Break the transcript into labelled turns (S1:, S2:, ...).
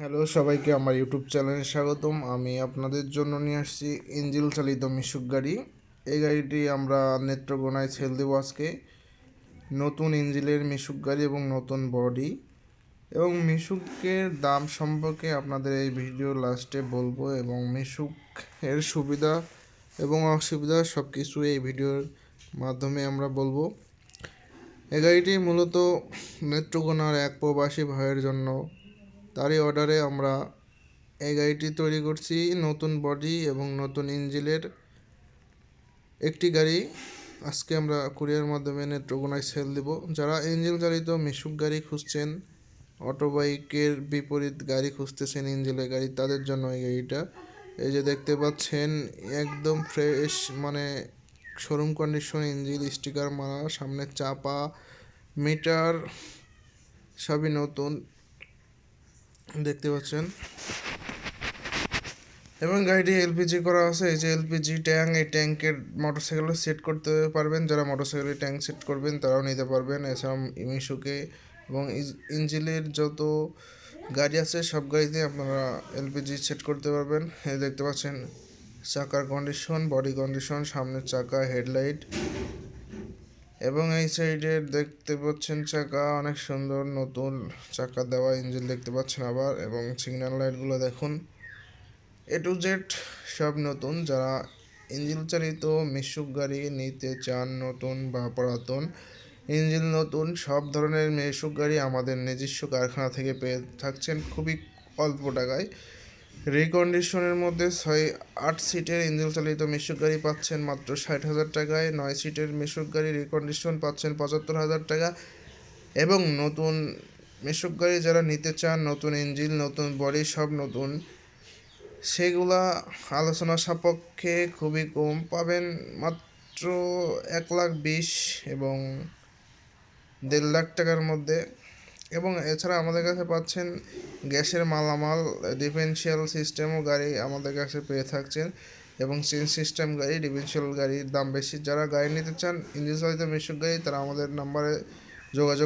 S1: Hello সবাইকে, আমার YouTube চ্যানেলে স্বাগতম। আমি আপনাদের জন্য নিয়ে আসছি ইঞ্জিল চালিত মিশুক গাড়ি। এই গাড়িটি আমরা নেত্রকোনায় ছেল দেবো আজকে। নতুন ইঞ্জিলের মিশুক গাড়ি এবং নতুন বডি এবং মিশুকের দাম সম্পর্কে আপনাদের এই ভিডিও লাস্টে বলব এবং মিশুক সুবিধা এবং অসুবিধা সব কিছু এই ভিডিওর মাধ্যমে আমরা বলব। এই গাড়িটি মূলত নেত্রকোনার এক প্রবাসী ভাইয়ের জন্য তারই অর্ডারে আমরা এই গাড়িটি তৈরি করছি নতুন বডি এবং নতুন ইঞ্জিলের একটি গাড়ি। আজকে আমরা কুরিয়ার মাধ্যমে নেত্রকোনায় সেল দেব। যারা ইঞ্জিল চালিত মিশুক গাড়ি খুঁজছেন অটো বাইকের বিপরীত গাড়ি খুঁজতেছেন ইঞ্জিলের গাড়ি, তাদের জন্য এই গাড়িটা। এই যে দেখতে পাচ্ছেন, একদম ফ্রেশ মানে শোরুম কন্ডিশন ইঞ্জিল স্টিকার মারা সামনে চাপা মিটার সবই নতুন। দেখতে পাচ্ছেন। এবং গাড়িটি এলপিজি করা আছে, এই যে এলপিজি ট্যাঙ্ক, এই ট্যাঙ্কের মোটরসাইকেলে সেট করতে পারবেন। যারা মোটরসাইকেলে ট্যাঙ্ক সেট করবেন, তারাও নিতে পারবেন। এছাড়াও মিশুকে এবং ইঞ্জিলের যত গাড়ি আছে, সব গাড়িতে আপনারা এলপিজি সেট করতে পারবেন। এই দেখতে পাচ্ছেন, চাকার কন্ডিশন বডি কন্ডিশন সামনের চাকা হেডলাইট এবং এই সাইডে দেখতে পাচ্ছেন চাকা, অনেক সুন্দর নতুন চাকা দেওয়া ইঞ্জিন দেখতে পাচ্ছেন আবার, এবং সিগন্যাল লাইটগুলো দেখুন। এ টু জেড সব নতুন, যারা ইঞ্জিন চালিত, মিশুক গাড়ি নিতে চান নতুন বা পুরাতন ইঞ্জিন নতুন, সব ধরনের মিশুক গাড়ি আমাদের নিজস্ব কারখানা থেকে পেয়ে থাকছেন খুবই অল্প টাকায়। রিকন্ডিশনের মধ্যে ছয়, আট সিটের ইঞ্জিন চালিত মিশুক গাড়ি পাচ্ছেন মাত্র ষাট হাজার টাকায়, নয় সিটের মিশুক গাড়ি রিকন্ডিশন পাচ্ছেন পঁচাত্তর হাজার টাকা। এবং নতুন মিশুক গাড়ি যারা নিতে চান, নতুন ইঞ্জিন নতুন বডি সব নতুন, সেগুলা আলোচনা সাপক্ষে খুবই কম। পাবেন মাত্র এক লাখ বিশ এবং দেড় লাখ টাকার মধ্যে। এবং এছাড়া আমাদের কাছে পাচ্ছেন গ্যাসের মালামাল ডিফেন্সিয়াল সিস্টেমও গাড়ি আমাদের কাছে পেয়ে থাকছেন এবং চেন সিস্টেম গাড়ি ডিফেন্সিয়াল গাড়ির দাম বেশি। যারা গাড়ি নিতে চান ইঞ্জিন চালিত গাড়ি, তারা আমাদের নাম্বারে যোগাযোগ